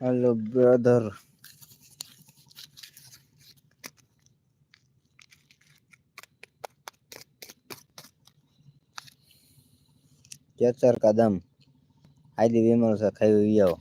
Hello brother catcher કદમ આજી વિમલ છે ખાઈ આવો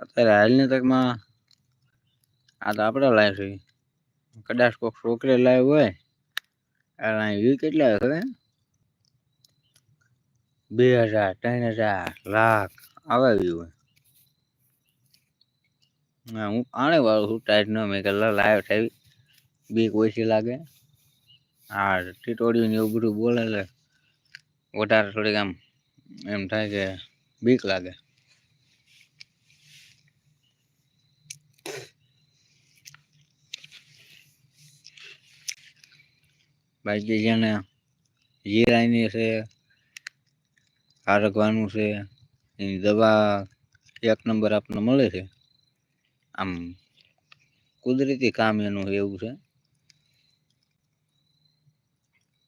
અત્યારે હાલની તકમાં આ તો આપણે લાઈવ છે. કદાચ કોઈક છોકરે લાઈવ હોય. અને વ્યૂ કેટલા ખબર? બે હજાર, ત્રણ હજાર, લાખ આવા વ્યૂ હોય. હું આણે વાળું છું, ટાઈટ ન મેં લાઈવ થઈ બીક ઓછી લાગે. હા ટીટોડિયું ને એવું બધું બોલે એટલે વધારે થોડીક આમ એમ થાય કે બીક લાગે. બાકી જેને જીરાની છે હારગવાનું છે, એની દવા એક નંબર આપણને મળે છે. આમ કુદરતી કામ એનું એવું છે.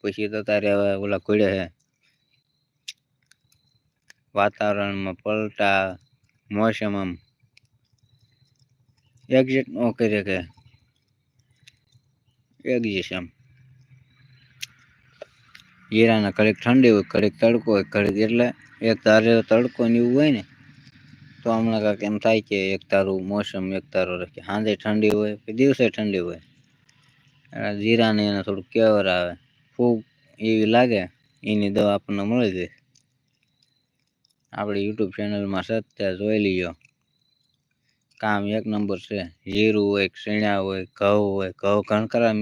પછી તો તારે હવે ઓલા ઘોડે છે વાતાવરણમાં પલટા, મોસમ આમ. એક્ઝેક્ટ ન કરી કે. એક્ઝેક્ટ આમ. હીરાના ઘડીક ઠંડી હોય, ઘડીક તડકો હોય, ઘડીક એટલે એક ધારે તડકો ને એવું હોય ને, તો હમણાં કાંઈક એમ થાય કે એક તારું મોસમ, એક તારો રાખે સાંજે ઠંડી હોય કે દિવસે ઠંડી હોય. જીરાને એને થોડુંક કેવર આવે. ફૂગ એવી લાગે, એની દવા આપણને મળી જાય. આપણી યુટ્યુબ ચેનલમાં સત્ય ત્યાં જોઈ લીજો કામ એક નંબર છે. જીરું હોય શીણા હોય, ઘઉં હોય, ઘઉં કણકરા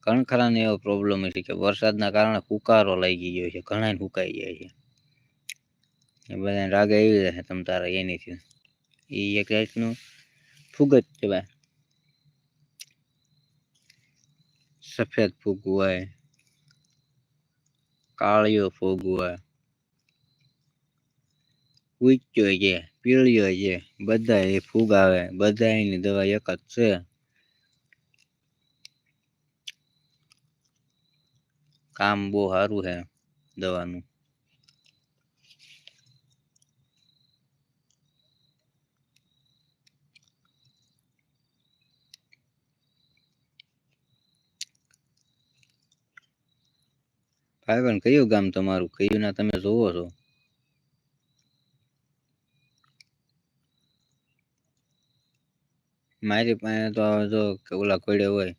કણખરાને એવો પ્રોબ્લેમ છે કે વરસાદના કારણે ફુકારો લાગી ગયો છે ઘણા ફૂકાઈ જાય છે. એ બધાને રાગે એવી રહે તમ તારા એનીથી. એ એક જાતનું ફૂગ જ કહેવાય. સફેદ ફૂગ હોય કાળિયો ફૂગ હોય ઉચ્ચો છે પીળિયો છે બધા એ ફૂગ આવે બધા એની દવા એક જ છે કામ બહુ સારું છે દવાનું ભાઈ પણ કયું ગામ તમારું? કયું ના તમે જોવો છો? મારી પાસે તો જો ઓલા કોડે હોય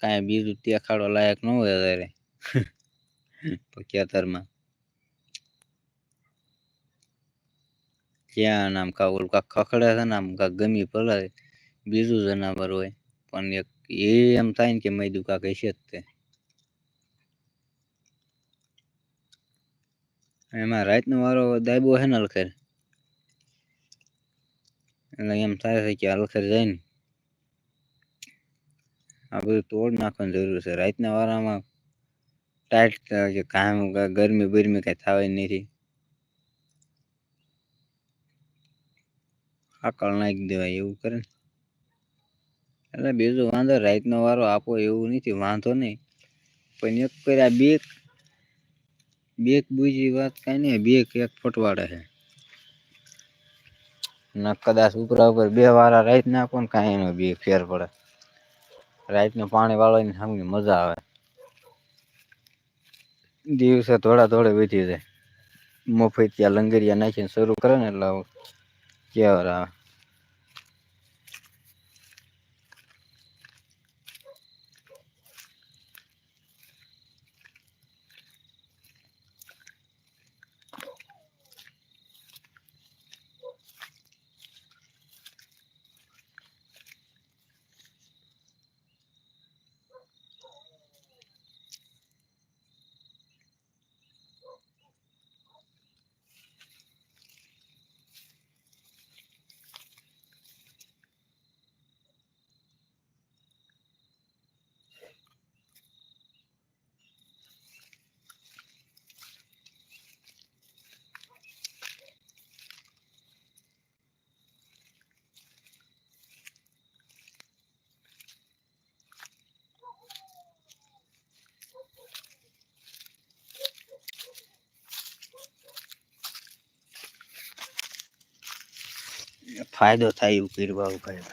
કાંઈ બીજું દેખાડો લાયક ન હોય અત્યારે. ખેતરમાં ક્યાં નામ કા ઓલું કાંક ખખડે છે ને આમ કાંક ગમી ભલે બીજું જનાવર હોય. પણ એક એ એમ થાય ને કે મેં કાંક હશે જ તે. એમાં રાતનો વારો દાયબો છે ને અલખેર? એટલે એમ થાય છે કે અલખેર જાય ને આ બધું તોડ નાખવાની જરૂર છે. રાતના વારામાં ટાઈટ કે કામ ગરમી બરમી કાંઈ થવાય નથી. આકળ નાખી દેવાય એવું કરે ને. એટલે બીજો વાંધો રાતનો વારો આપો એવું નથી, વાંધો નહીં. પણ એક કર્યા બેક બેક બીજી વાત કાંઈ નહીં, બેક એક ફટવાડે છે. ના કદાચ ઉપરા ઉપર બે વાળા રાઈત નાખો ને કાંઈ એનો બે ફેર પડે. રાતનું પાણી વાળવાની સામે મજા આવે. દિવસે થોડા થોડે વધી જાય. મફત ત્યાં લંગરિયા નાખીને શરૂ કરે ને એટલે કેવર આવે. ફાયદો થાય એવું કર્યું આવું કર્યું.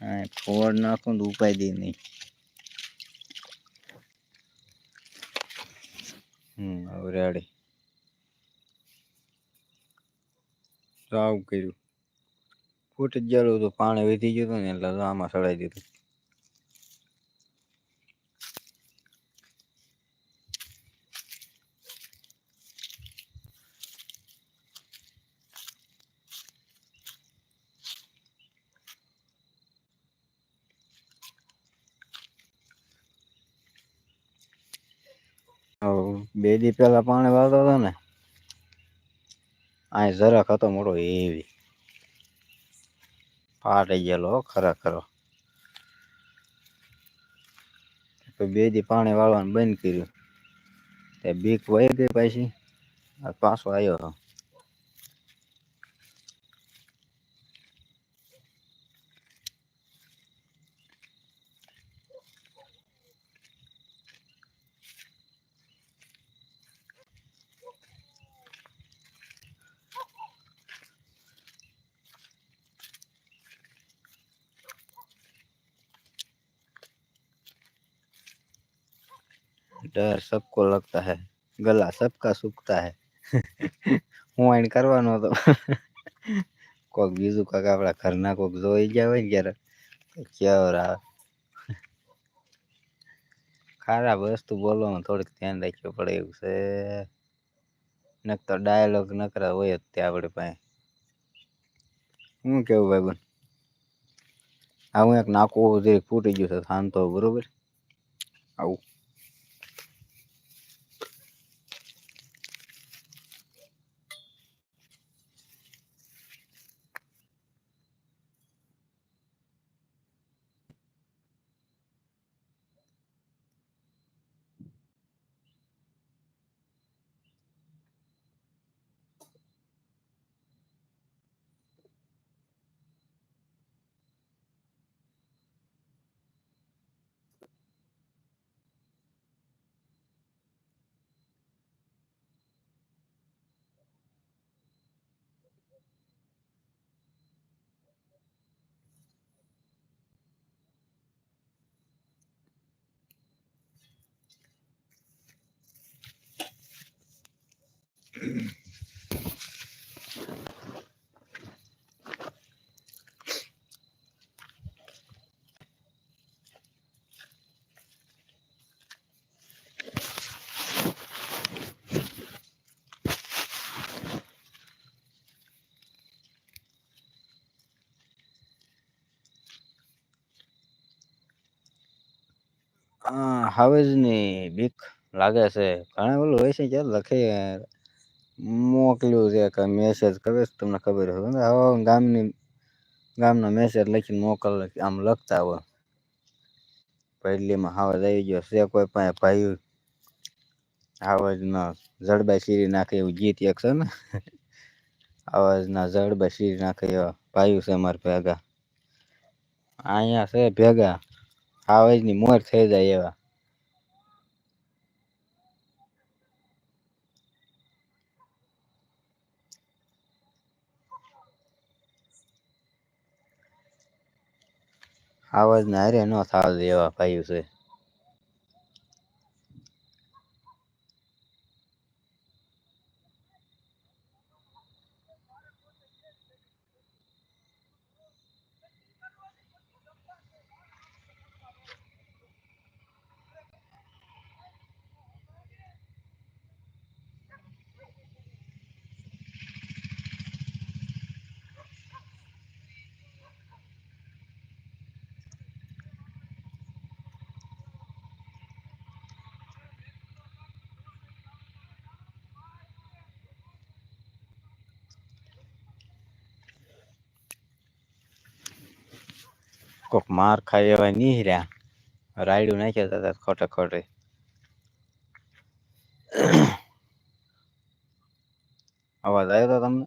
હા, ફોડ નાખું તો ઉપાય દે નહીં. હમ, હવે રેડી આવું કર્યું. ફૂટ જ ગયેલું પાણી વધી ગયું ને એટલે આમાં સડાઈ દીધું હવ બે દી પહેલાં પાણી વાળતો હતો ને, અહીં જરાક હતો મોટો એવી. ફાટી ગયેલો ખરેખર. બે દી પાણી વાળવાનું બંધ કર્યું. તે બીક વહી ગઈ પછી પાછો આવ્યો હતો डर सबको लगता है गला सबका सूखता है હું આઈને કરવાનો હતો કોક બીજું કોક આપણા ઘરના કોક જોઈ ગયા હોય ને ક્યારે ક્યાં આવે ખરાબ વસ્તુ બોલવામાં થોડીક ધ્યાન રાખવું પડે એવું છે નક તો ડાયલોગ નકરા હોય જ તે આપણી પાસે શું કેવું ભાઈ બન આ હું એક નાખું જે ફૂટી ગયું છે શાંતો બરોબર આવું આ હાવેજની બીક લાગે છે. ઘણા ઓલું હોય છે કે લખે મોકલ્યું છે કે મેસેજ કરે છે, તમને ખબર હોય. હવે ગામની, ગામનો મેસેજ લખીને મોકલ, આમ લખતા હોય. પહેલીમાં હાવજ આવી ગયો છે કોઈ પાસે ભાઈ. હાવજના જડબાઈ સીરી નાખે એવું ગીત એક છે ને. આવાજના જડબાઈ સીરી નાખે એવા ભાઈ છે મારા ભેગા. અહીંયા છે ભેગા. આવાજની મોર થઈ જાય એવા. આવાજને હારે ન થાવ એવા ભાઈઓ છે. કોક માર ખાય એવા નહીં રહ્યા. રાયડું નાખ્યા હતા ખોટે ખોટે. અવાજ આવ્યો હતો તમને?